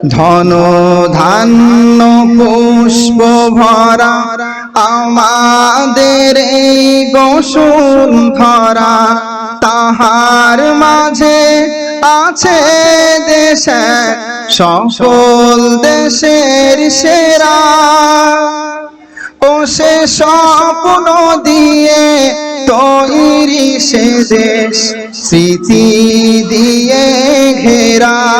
ধন ধান্য পুষ্প ভরা আমাদের এই বসুন ধরা তাহার মাঝে আছে দেশে, সকল দেশের সেরা। ও সে স্বপ্ন দিয়ে তৈরি সে দেশ, স্মৃতি দিয়ে ঘেরা।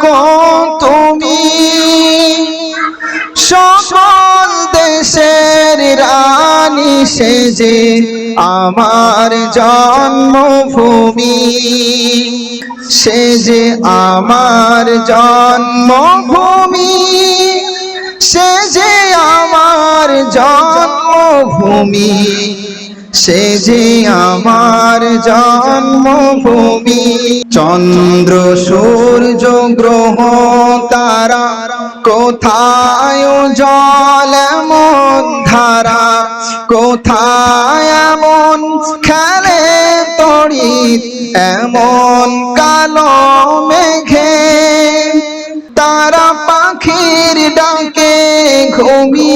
না তুমি সকল দেশের রানী সেজে আমার জন্মভূমি, সে যে আমার জন্মভূমি, সে যে আমার জন্মভূমি। সে যে আমার জন্মভূমি, চন্দ্র, সূর্য, গ্রহ, তারা কোথায় জল ধারা, কোথায় এমন খেলে তড়িৎ, এমন কালো মেঘে, তারা পাখির ডাকে ঘুমিয়ে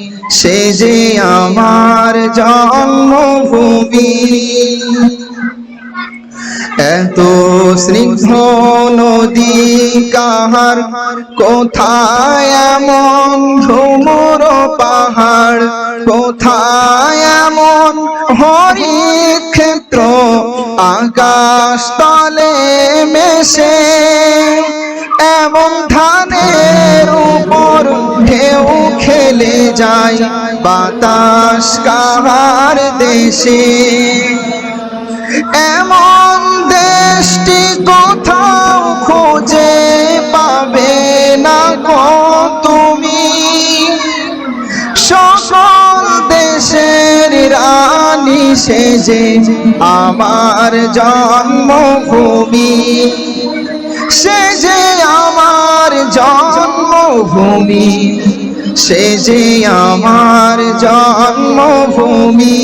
সে যে আমার জন্মভূমি। এত স্নিগ্ধ নদী, কাহার কোথায় এমন ঘুমুর পাহাড়? কোথায় এমন হরিত ক্ষেত্র আকাশ তলে মেশে, এমন ধানের খেলে যায় বাতাস কাহার দেশে। এমন দেশটি কোথাও খোঁজে পাবে না গো তুমি। সকল দেশের রানী সেজে আমার জন্মভূমি। সে যে আমার জন্মভূমি। সে যে আমার জন্মভূমি।